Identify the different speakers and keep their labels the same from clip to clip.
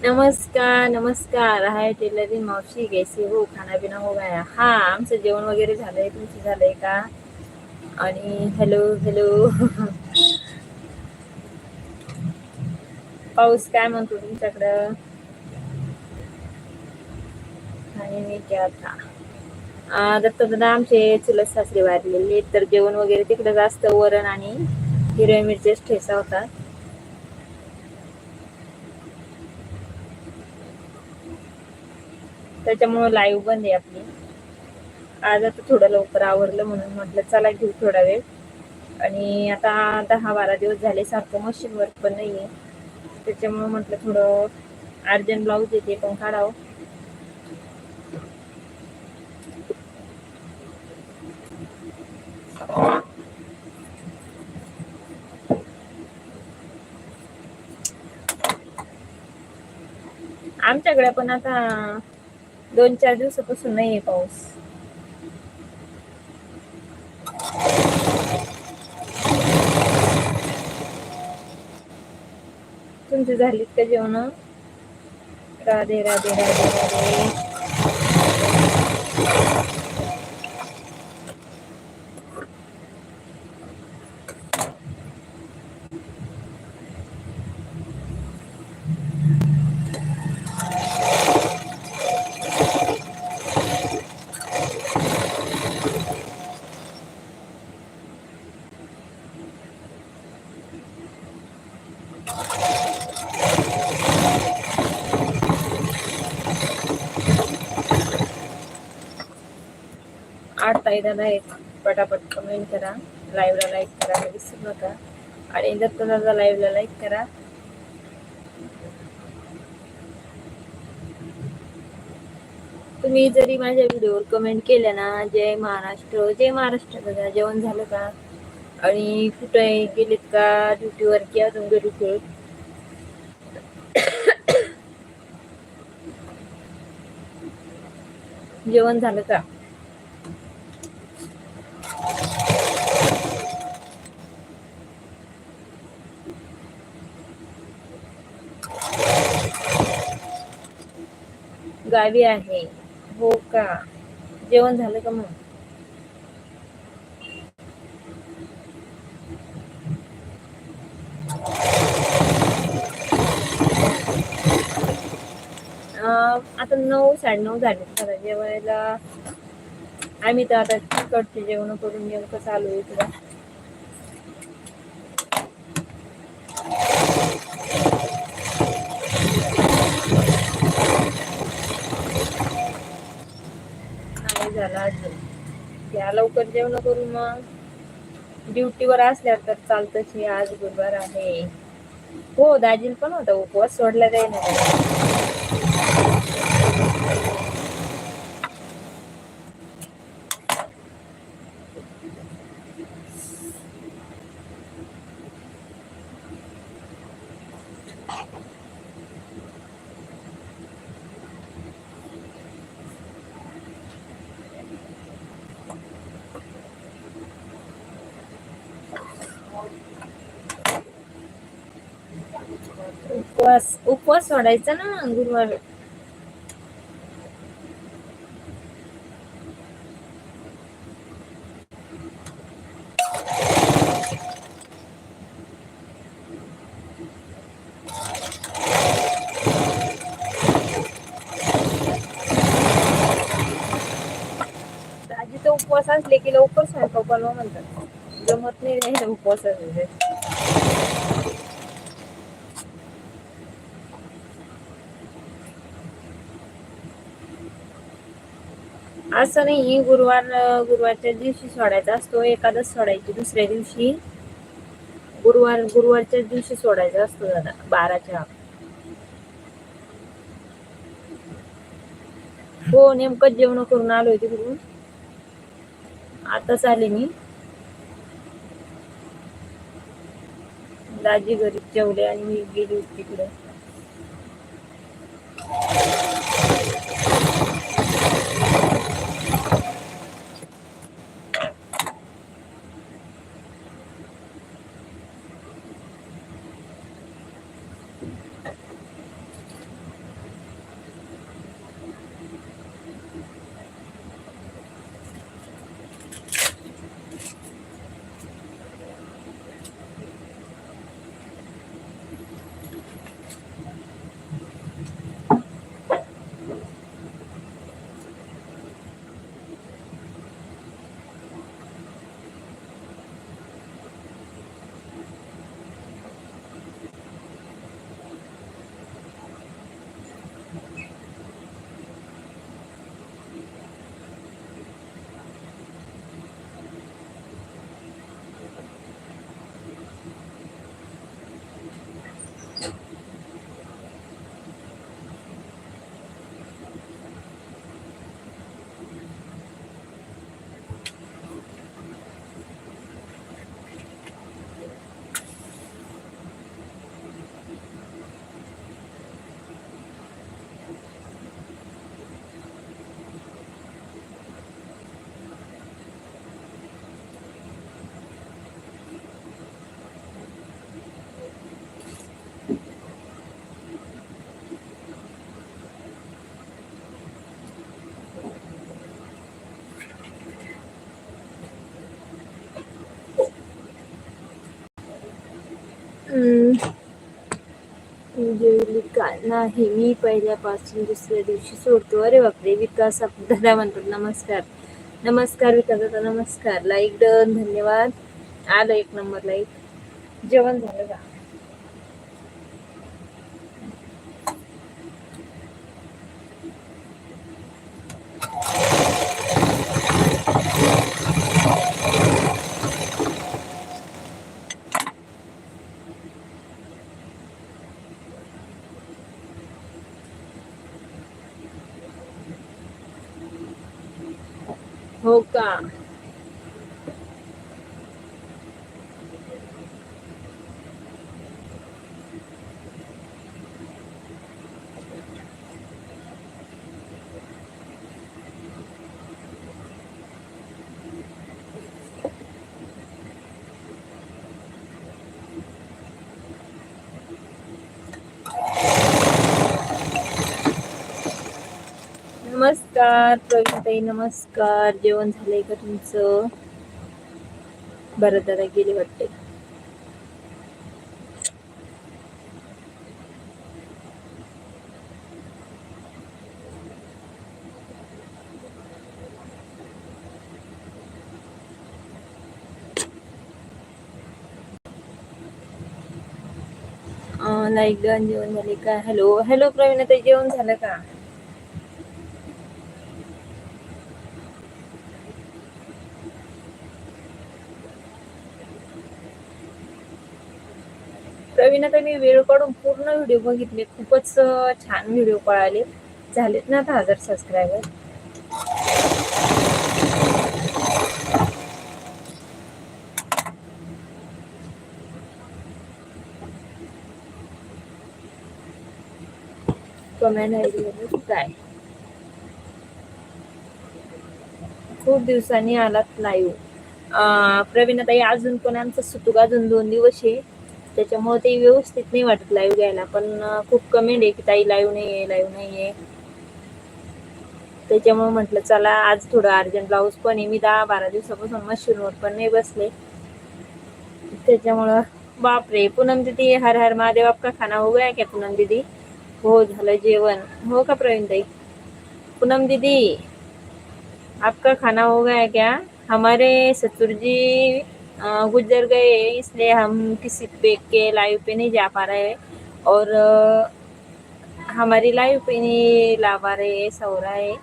Speaker 1: नमस्कार नमस्कार. हाय टेलरिंग मावशी. कैसे हो? खाना पिना हो गया? हा आमचं जेवण वगैरे झालंय. तुमचं झालंय का? आणि हॅलो हॅलो पाऊस काय म्हणतो तुमच्याकडं? आणि मी क्या था दत्तदादा आमचे चुलत सासरे वारलेले तर जेवण वगैरे तिकडे जास्त वरण आणि हिरव्या मिरचेच ठेसा होतात त्याच्यामुळे लाईव्ह बंद आहे आपली. आज आता थोडं लवकर आवरलं म्हणून म्हटलं चला घेऊ थोडा वेळ. आणि आता दहा बारा दिवस झाले सारखं मशीन वर्क पण नाही आहे त्याच्यामुळे म्हटलं थोडं अर्जंट ब्लाऊज येते पण काढावं. आमच्याकडे पण आता दोन चार दिवसापासून आहे पाऊस. तुमची झालीत का जेवण? राधे राधे राधे राधे. आठ ताई पटापट कमेंट करा. लाईव्हला लाईक करा. विसरू नका. आणि जर दादा लाईव्हला लाईक करा. तुम्ही जरी माझ्या व्हिडिओवर कमेंट केल्या ना जय महाराष्ट्र जय महाराष्ट्र दादा जेवण झालं का? आणि कुठे गेलेत का ड्युटीवर किंवा घरी ड्युटीवर जेवण झालं का? गावी आहे. हो का? जेवण झालं का मग? आता नऊ साडेनऊ झाले. मला जेवायला. आम्ही तर आता तिकडचे जेवण करून नेमकं चालू आहे तुला झाला झालं अजून या लवकर जेवण करू मग. ड्युटीवर असल्यावर तर चालतच. हे आज गुरुवार आहे. हो दाजील पण होता. उपवास सोडला जाईल उपवास उपवास सोडायचा ना गुरुवार उपवास असले की लवकर स्वयंपाक बनवा म्हणतात. जमत नाही नाही उपवास असं नाही गुरुवार गुरुवारच्या दिवशी सोडायचा असतो एकादश सोडायची दुसऱ्या दिवशी गुरुवार गुरुवारच्या दिवशी सोडायचा असतो दादा बाराच्या हो नेमकंच जेवण करून आलोय तिकडून. आताच आले मी. दाजी घरी जेवले आणि मी गेली होती तिकडे. जेवली का नाही मी पहिल्यापासून दुसऱ्या दिवशी सोडतो. अरे बापरे विकास आप- दादा म्हणतात नमस्कार. नमस्कार विकास दादा नमस्कार. लाईक डन धन्यवाद. आलं एक नंबर लाईक. जेवण झालं का? हो का नमस्कार प्रवीणताई नमस्कार. जेवण झालंय का तुमचं? बरं दादा गेले वाटते लाईक जेवण झाले का? हॅलो हॅलो प्रवीणताई जेवण झालं का? प्रवीण मी वेळ काढून पूर्ण व्हिडिओ बघितले. खूपच छान व्हिडिओ कळाले झालेत ना आता हजार सबस्क्रायबर कमेंट आयडी काय? खूप दिवसांनी आलात लाईव्ह हो. प्रवीणाताई अजून पण आमचा सुतुक अजून दोन दिवस आहे. त्याच्यामुळे ते व्यवस्थित नाही वाटत लाईव्ह घ्यायला. पण खूप कमेंट आहे की ताई लाईव्ह नाही आहे लाईव्ह नाही आहे त्याच्यामुळे म्हटलं चला आज थोडं अर्जंट ब्लाऊज पण आहे. मी दहा बारा दिवसापासून मशीनवर पण नाही बसले. त्याच्यामुळं बापरे पूनम दीदी हर हर महादेव आपका खाना हो गया क्या पूनम दीदी? हो झालं जेवण. हो का प्रवीण ताई? पूनम दीदी आपका खाना हो गया क्या? हमारे ससुर जी गुजर गए इसलिए हम किसी पे, के लाइव पे नहीं जा पा रहे हैं। और हमारी लाइव पे नहीं ला पा रहे ऐसा हो रहा है।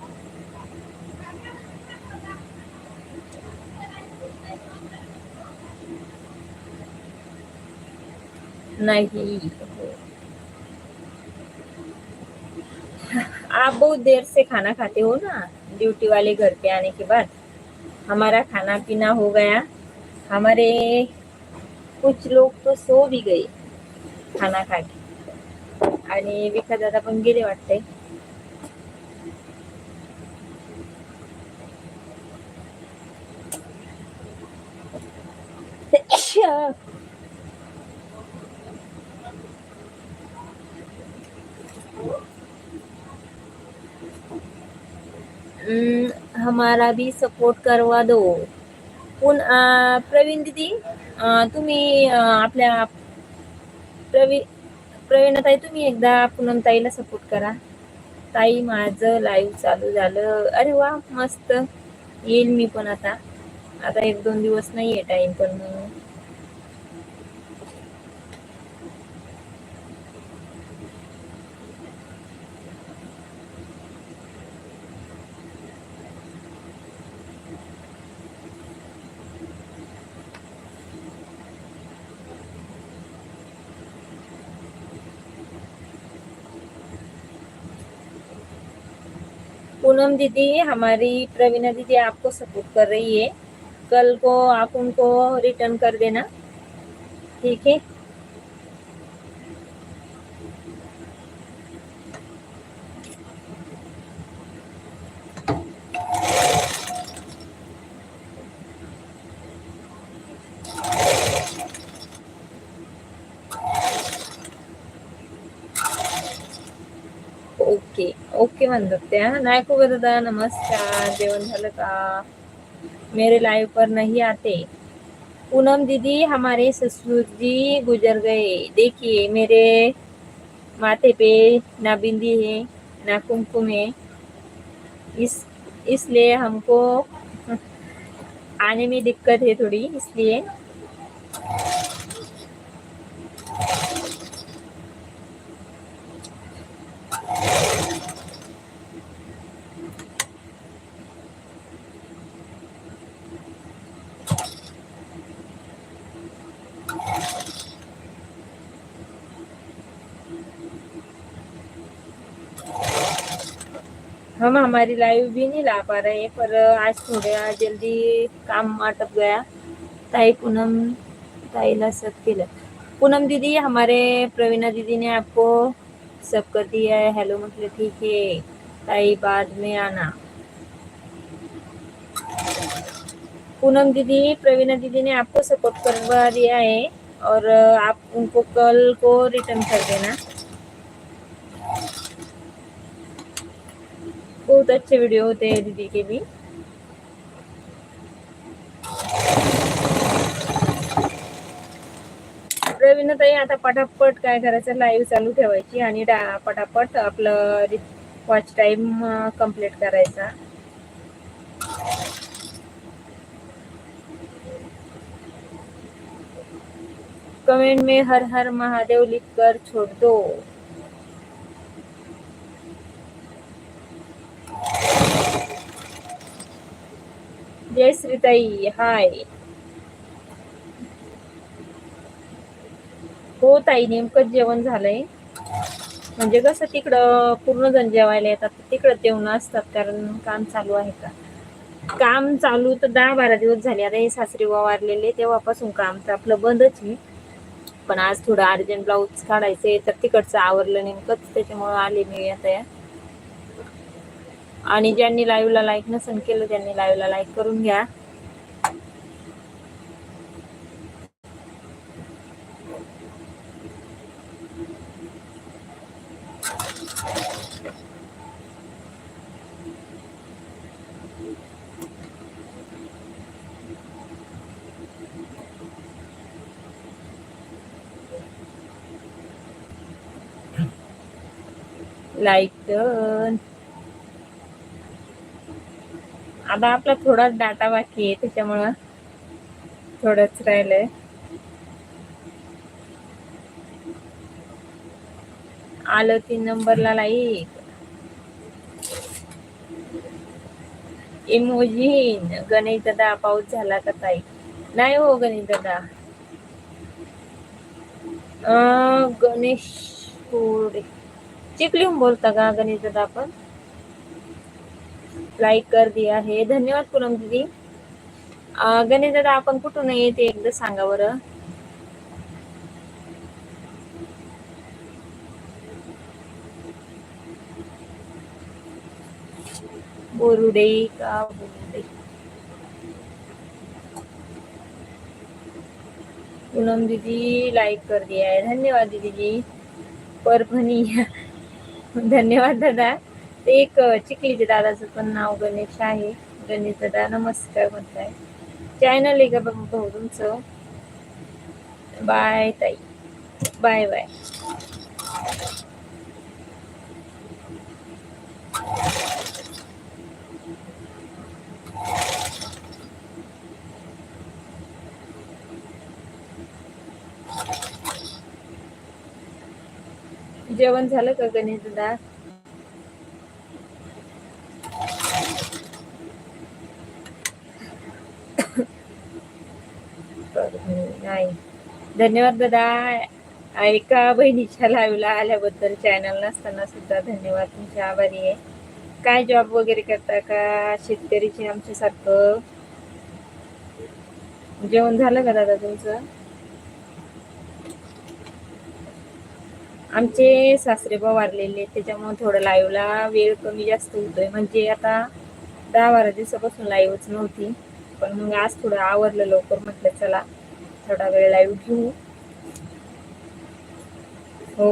Speaker 1: नहीं। आप बहुत देर से खाना खाते हो ना ड्यूटी वाले घर पे आने के बाद? हमारा खाना पीना हो गया। हमारे कुछ लोग तो सो भी गए खाना खाके आणि विका दादा पण गेले वाटते हम्म, हमारा भी सपोर्ट करवा दो. पुन प्रवीण दीदी तुम्ही आपल्या प्रवी प्रवीणताई तुम्ही एकदा पूनम ताईला सपोर्ट करा. ताई माझं लाईव्ह चालू झालं. अरे वा मस्त. येईल मी पण आता. आता एक दोन दिवस नाही आहे टाईम पण पूनम दीदी हमारी प्रवीणा दीदी आपको सपोर्ट कर रही है। कल को आप उनको रिटर्न कर देना। ठीक है? ओके म्हणतात त्या नाही खूप दादा नमस्कार झालं का मेरे लाइव पर नहीं आते पूनम दीदी हमारे ससुर जी गुजर गए देखिए मेरे माथे पे ना बिंदी है ना कुमकुम है इस इसलिए हमको आने में दिक्कत है थोड़ी इसलिए हम हमारी लाइव भी नहीं ला पा रहे हैं, पर आज थोड़ा जल्दी काम अटक गया। ताई पूनम ताईला सब केलं पूनम दीदी, हमारे प्रवीणा दीदी ने आपको सब कर दिया है। हेलो मतलब ठीक है। ताई बाद में आना। पूनम दीदी, प्रवीणा दीदी ने आपको सपोर्ट करवा दिया है, और आप उनको कल को रिटर्न कर देना। बहुत अच्छे वीडियो होते हैं दीदी के भी। ताई आता पटापट काय करायचं? लाईव्ह चालू ठेवायची आणि डा- पटापट आपलं वॉच टाइम कंप्लीट करायचा. कमेंट में हर हर महादेव लिख कर छोड़ दो। जय श्रीताई हाय हो ताई. नेमकंच जेवण झालंय. म्हणजे कसं तिकडं पूर्ण जण जेवायला येतात तिकडं जेवण असतात कारण काम चालू आहे का? काम चालू तर दहा बारा दिवस झाले. आता हे सासरी वारलेले तेव्हापासून काम तर आपलं बंदच आहे. पण आज थोडं अर्जंट ब्लाऊज काढायचे तर तिकडचं आवरलं नेमकंच. त्याच्यामुळं आले मी आता या. आणि ज्यांनी लाईव्हला लाईक नसन केलं त्यांनी लाईव्हला लाईक करून घ्या लाईक done. आता आपला थोडाच डाटा बाकी आहे त्याच्यामुळं थोडंच राहिलंय. आलं तीन नंबरला लाईक. इमोजीन गणेश दादा पाऊस झाला का ताई? नाही हो गणेश दादा. गणेश पुढे चिखलीहून बोलता का गणेश दादा आपण? लाईक कर दिया आहे. धन्यवाद पूनम दिदी. गणेश दादा आपण कुठून येते एकदा सांगा बरं. बोरुडे का बोरुडे? पूनम दीदी लाईक कर दिया धन्यवाद दिदी परभणी. धन्यवाद दादा. ते एक चिखलीचे दादाचं पण नाव गणेश आहे. गणेश दादा नमस्कार म्हणताय. चॅनल आहे का बाबा भाऊ तुमचं? बाय ताई. Bye bye. जेवण झालं का गणेश दादा नाही धन्यवाद दादा. एका बहिणीच्या लाईव्हला आल्याबद्दल चॅनल नसताना सुद्धा धन्यवाद. तुमचे आभारी आहे. काय जॉब वगैरे करता का? शेतकरीचे आमच्यासारखं जेवण झालं का दादा तुमचं? आमचे सासरे सासरेबा वारलेले त्याच्यामुळे थोडं लाईव्हला वेळ कमी जास्त होतोय. म्हणजे आता दहा बारा दिवसापासून लाईव्हच नव्हती. पण मग आज थोडं आवरलं लवकर म्हटलं चला. थोडा वेळ लाईव्ह घेऊ हो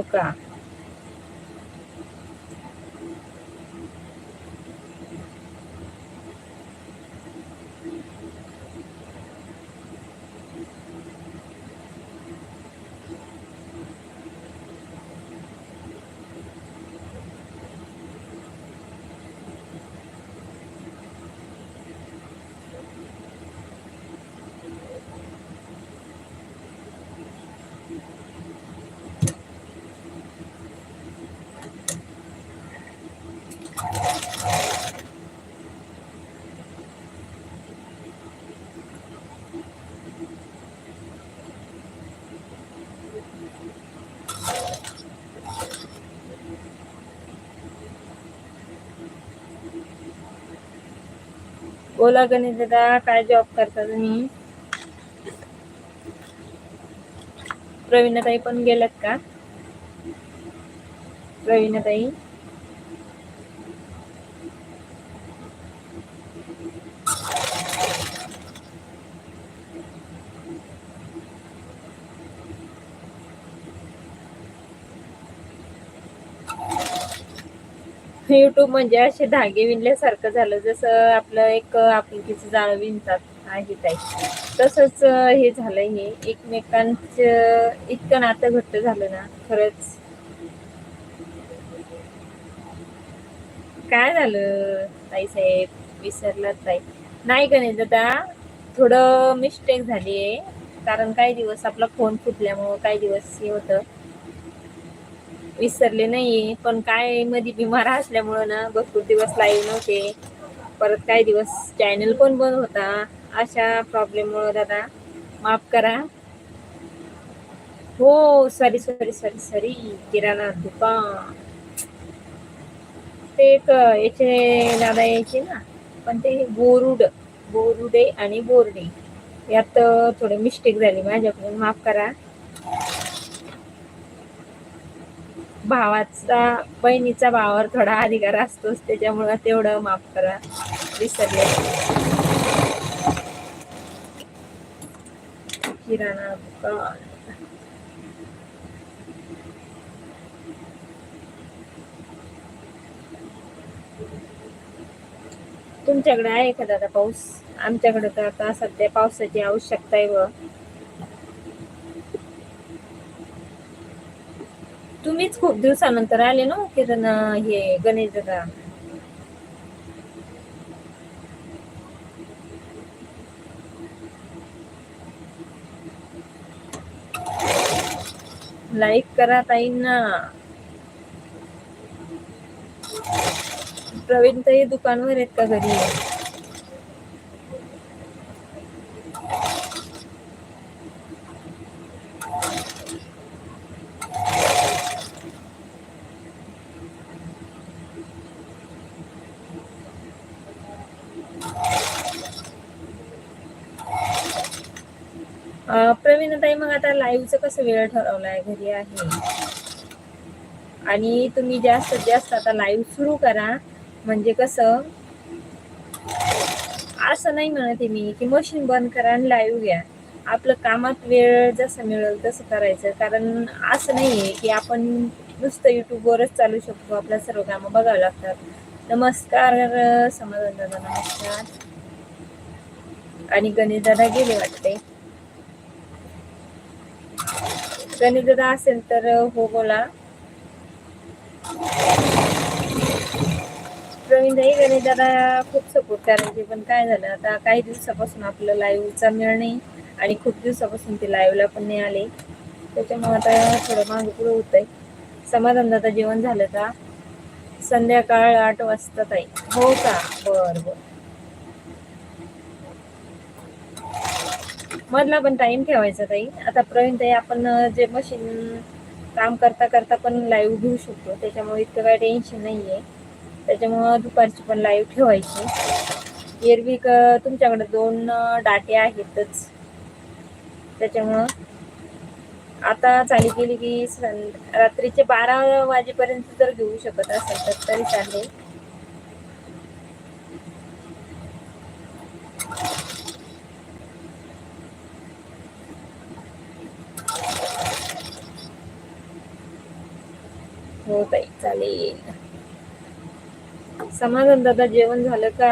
Speaker 1: बोला गणेश दादा काय जॉब करता तुम्ही? प्रवीणाताई पण गेल्यात का? प्रवीणाताई यूट्यूब म्हणजे असे धागे विणल्यासारखं झालं. जसं आपलं एक आपुलकीचं जाळं विणतात. आहे ताई. तसंच हे झालं हे. एकमेकांचं इतकं नातं घट्ट झालं ना. खरंच. काय झालं ताई साहेब? विसरलात ताई. नाही गणेश दादा थोडं मिस्टेक झाली आहे कारण काही दिवस आपला फोन फुटल्यामुळं काही दिवस हे होतं. विसरले नाहीये. पण काय मध्ये बिमार असल्यामुळं ना भरपूर दिवस लाईव्ह नव्हते. परत काही दिवस चॅनल पण बंद होता. अशा प्रॉब्लेममुळं दादा माफ करा. हो सॉरी सॉरी सॉरी सॉरी किराणा दुकान. ते एक याचे दादा यायचे ना पण ते बोरुड बोरुडे आणि बोर्डे. यात थोडे मिस्टेक झाली माझ्याकडून माफ करा. भावाचा बहिणीचा भावावर थोडा अधिकार असतोच त्याच्यामुळं तेवढं माफ करा. विसरले किराणा दुकान. तुमच्याकडे आहे का दादा पाऊस? आमच्याकडे तर आता सध्या पावसाची आवश्यकता आहे व तुम्हीच खूप दिवसानंतर आले ना किरण हे गणेश दादा? लाईक करा ताईंना. प्रवीण ताई दुकानवर आहेत का घरी प्रवीणताई मग आता लाईव्हचं कसं वेळ ठरवलाय घरी आहे. आणि तुम्ही जास्तीत जास्त आता लाईव्ह सुरू करा. म्हणजे कसं असं नाही म्हणते मी की मशीन बंद करा आणि लाईव्ह घ्या. आपलं कामात वेळ जसं मिळेल तसं करायचं. कारण असं नाही आहे की आपण नुसतं युट्यूबवरच चालू शकतो. आपल्या सर्व कामं बघावं लागतात. नमस्कार समाधान दादा नमस्कार. आणि गणेश दादा गेले वाटते. गणित दादा असेल तर हो बोला. प्रवीण दाई गणित दादा खूप सपोर्ट करायचे पण काय झालं आता काही दिवसापासून आपलं लाईव्हचा मेळ नाही आणि खूप दिवसापासून ते लाईव्हला पण नाही आले. त्याच्यामुळे आता थोडं मागे पुढं होत आहे समाधान दादा जेवण झालं का? संध्याकाळ आठ वाजता ताई. हो का? बर बर. मधला पण टाइम ठेवायचा ताई. आता प्रवीण ताई आपण जे मशीन काम करता करता पण लाईव्ह घेऊ शकतो. त्याच्यामुळे इतकं काही टेन्शन नाही आहे त्याच्यामुळं दुपारची पण लाईव्ह ठेवायची. एरवी तुमच्याकडे दोन डाटे आहेतच. त्याच्यामुळं आता चाली गेली की सं रात्रीचे बारा वाजेपर्यंत जर घेऊ शकत असेल तर तरी चालेल. हो ताई चालेल. समाधान दादा जेवण झालं का?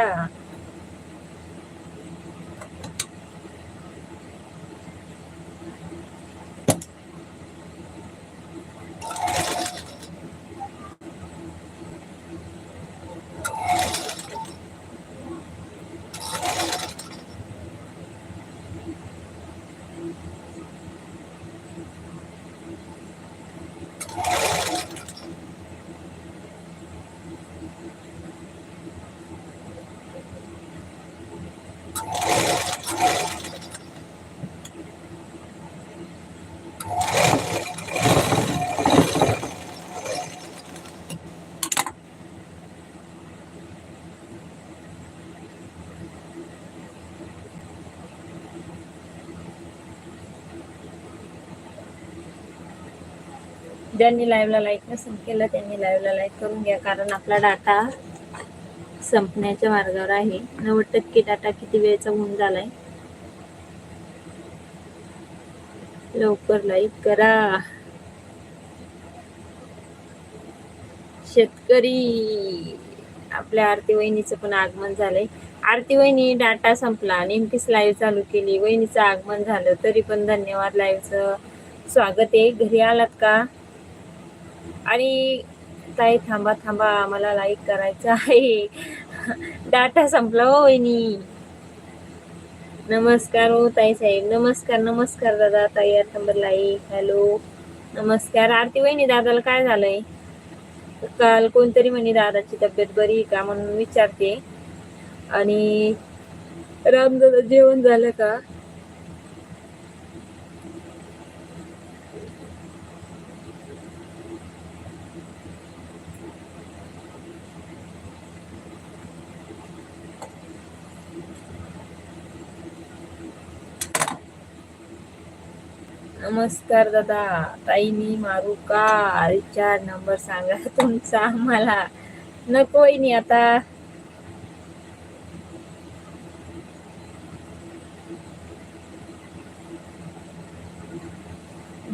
Speaker 1: ज्यांनी लाईव्हला लाईक नसेल केलं त्यांनी लाईव्हला लाईक करून घ्या. कारण आपला डाटा संपण्याच्या मार्गावर आहे. नव्वद टक्के डाटा किती वेळचा होऊन झालाय? लवकर लाईक करा. शेतकरी! आपल्या आरती वहिनीचं पण आगमन झालंय. आरती वहिनी डाटा संपला. नेमकीच लाईव्ह चालू केली. वहिनीचं आगमन झालं. तरी पण धन्यवाद लाईव्हचं स्वागत आहे. घरी आलात का? आणि ताई थांबा थांबा मला लाईक करायचं आहे. डाटा संपला हो वहिनी. नमस्कार हो ताई साहेब. नमस्कार नमस्कार दादा. ताई नंबर लाईक हॅलो नमस्कार. आरती वहिनी दादाला काय झालंय? काल कोणतरी म्हणे दादाची तब्येत बरी का? म्हणून विचारते. आणि रामदादा जेवण झालं का? नमस्कार दादा. ताई मी मारू का रिचार्ज नंबर सांगा तुमचा आम्हाला. नको नाही आता.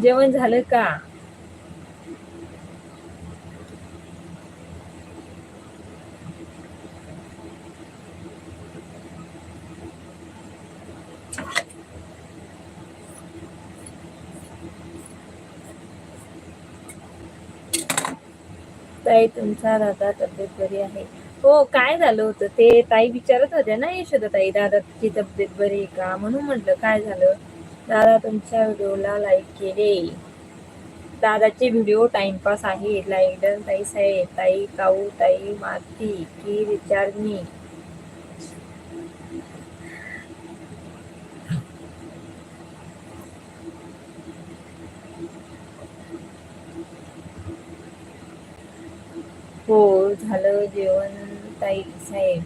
Speaker 1: जेवण झालं का? ताई तुमचा दादा तब्येत बरी आहे? हो काय झालं होतं? ते ताई विचारत होत्या ना यशोदा ताई दादाची तब्येत बरी आहे का? म्हणून म्हटलं काय झालं? दादा तुमच्या व्हिडिओला लाईक केले. दादाचे व्हिडिओ टाइमपास आहे. लाईक डन ताई साहेब. ताई काऊ ताई माती की रिचार्ज झालं जेवण ताई साहेब.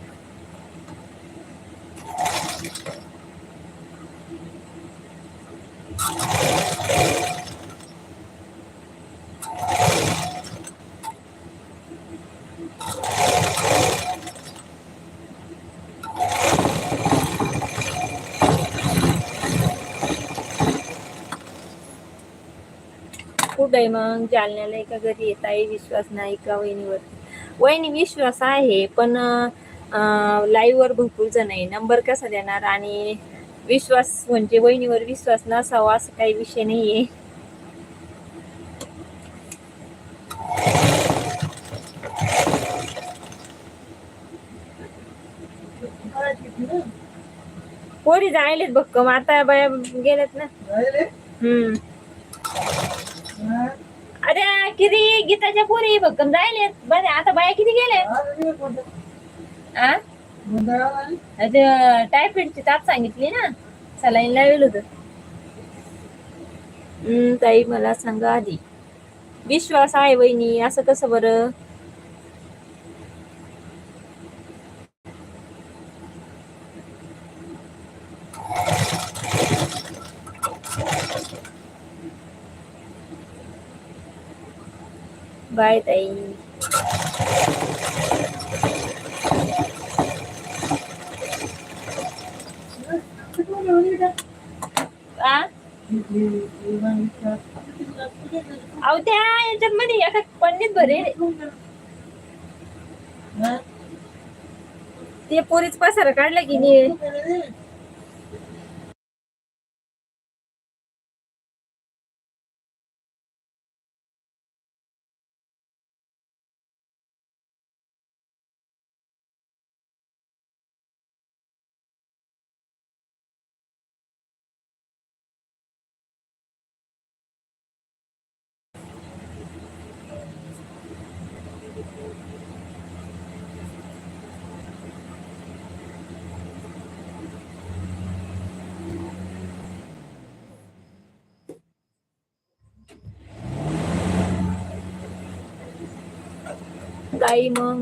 Speaker 1: कुठे मग? जालन्याला एका घरी? येत विश्वास नाही का वहिनीवर? वहिनी विश्वास आहे पण लाईव्ह वर भरपूर जण आहे. नंबर कसा देणार? आणि विश्वास म्हणजे वहिनीवर विश्वास नसावा असं काही विषय नाहीये. पोरी जायलेत भक्कम. आता बाया गेल्यात ना. हम्म. अरे किती गीताच्या पोरी भक्कम जायले बरे आता बाया किती गेल्या? आ? टायफॉइडची ताप सांगितली ना. सलाईन लावेल होत. हम्म ताई मला सांगा आधी. विश्वास आहे वहिनी असं कसं बरं? बाय ताई. आ? अहो त्या याच्यात मध्ये एका पन्नीत भरे. ते पोरीच पसारा काढला की नाही? ताई मग